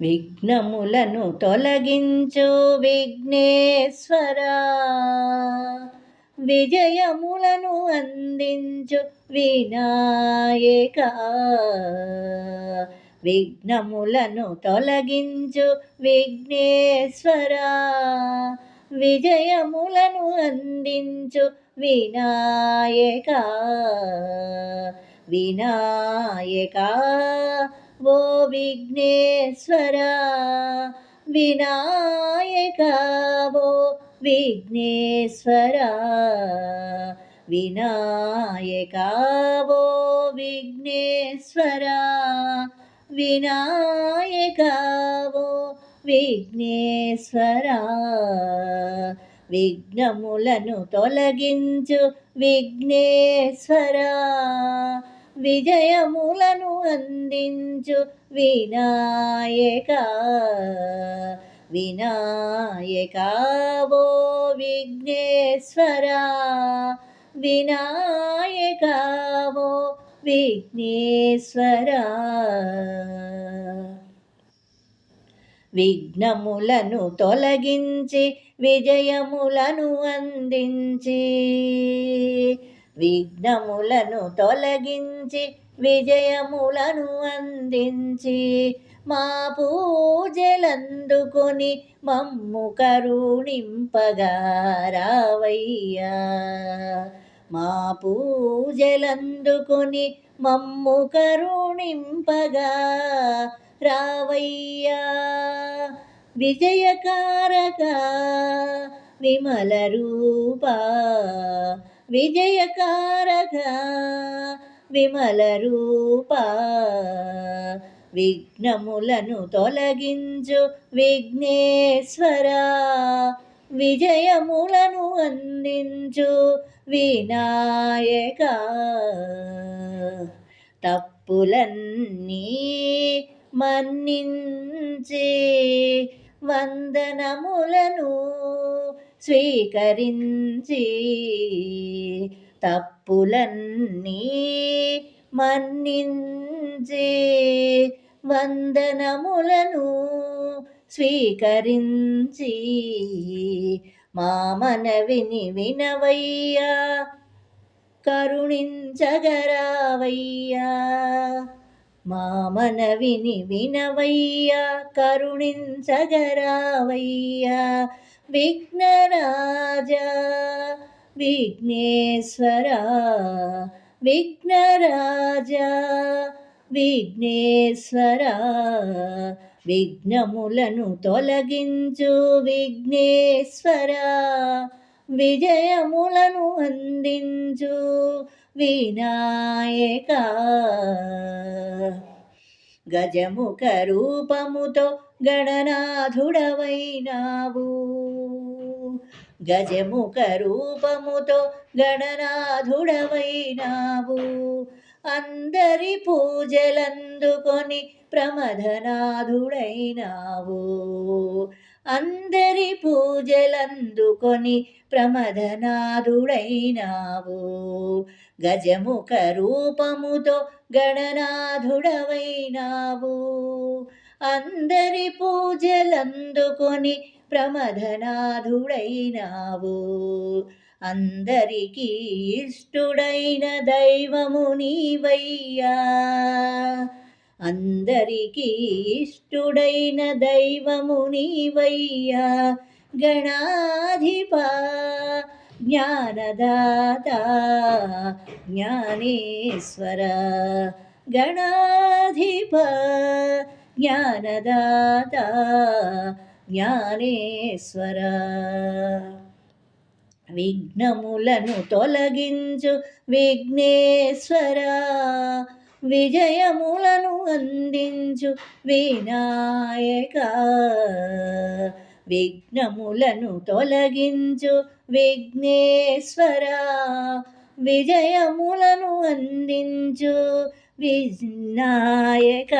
విఘ్నములను తొలగించు విఘ్నేశ్వరా. విజయములను అందించు వినాయక. విఘ్నములను తొలగించు విఘ్నేశ్వరా. విజయములను అందించు వినాయక. వినాయక. ఓ విఘ్నేశ్వర వినాయక ఓ విఘ్నేశ్వర వినాయక ఓ విఘ్నేశ్వర వినాయక ఓ విఘ్నేశ్వర విఘ్నములను తొలగించు విఘ్నేశ్వరా విజయములను అందించు వినాయక. వినాయక ఓ విఘ్నేశ్వరా. వినాయక ఓ విఘ్నేశ్వరా. విఘ్నములను తొలగించి విజయములను అందించి విఘ్నములను తొలగించి విజయములను అందించి మా పూజలందుకొని మమ్ము కరుణింపగా రావయ్యా. మా పూజలందుకొని మమ్ము కరుణింపగా రావయ్యా. విజయకారక విమల రూప విజయకారక విమల రూప విఘ్నములను తొలగించు విఘ్నేశ్వర విజయములను అందించు వినాయక. తప్పులన్నీ మన్నించి వందనములను స్వీకరించి తప్పులన్నీ మన్నించి వందనములను స్వీకరించి మా మనవిని వినవయ్యా కరుణించగరావయ్యా. మా మనవిని వినవయ్యా కరుణించగరావయ్యా. విఘ్నరాజా విఘ్నేశ్వర విఘ్నరాజా విఘ్నేశ్వర విఘ్నములను తొలగించు విఘ్నేశ్వరా. విజయములను అందించు వినాయక. గజముఖ రూపముతో గణనాథుడవైనావు. గజముఖ రూపముతో గణనాథుడవైనావు. అందరి పూజలందుకొని ప్రమథనాథుడైనావు అందరి పూజలందుకొని ప్రమదనాథుడైనావు. గజముఖ రూపముతో గణనాథుడవైనావు. అందరి పూజలందుకొని ప్రమదనాథుడైనావు. అందరికీ ఇష్టుడైన దైవము నీవయ్యా. అందరికీ ఇష్టుడైన దైవము నీవయ్యా గణాధిప జ్ఞానదాత జ్ఞానేశ్వర గణాధిప జ్ఞానదాత జ్ఞానేశ్వర. విఘ్నములను తొలగించు విఘ్నేశ్వర విజయములను అందించు వినాయక. విఘ్నములను తొలగించు విఘ్నేశ్వర. విజయములను అందించు వినాయక.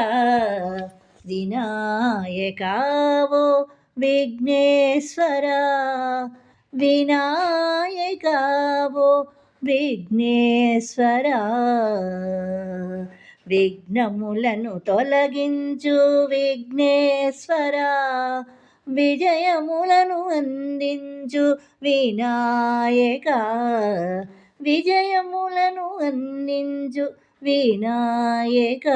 వినాయకావో విఘ్నేశ్వర. వినాయకావో విఘ్నేశ్వర విఘ్నములను తొలగించు విఘ్నేశ్వర విజయములను అందించు వినాయక విజయములను అందించు వినాయక.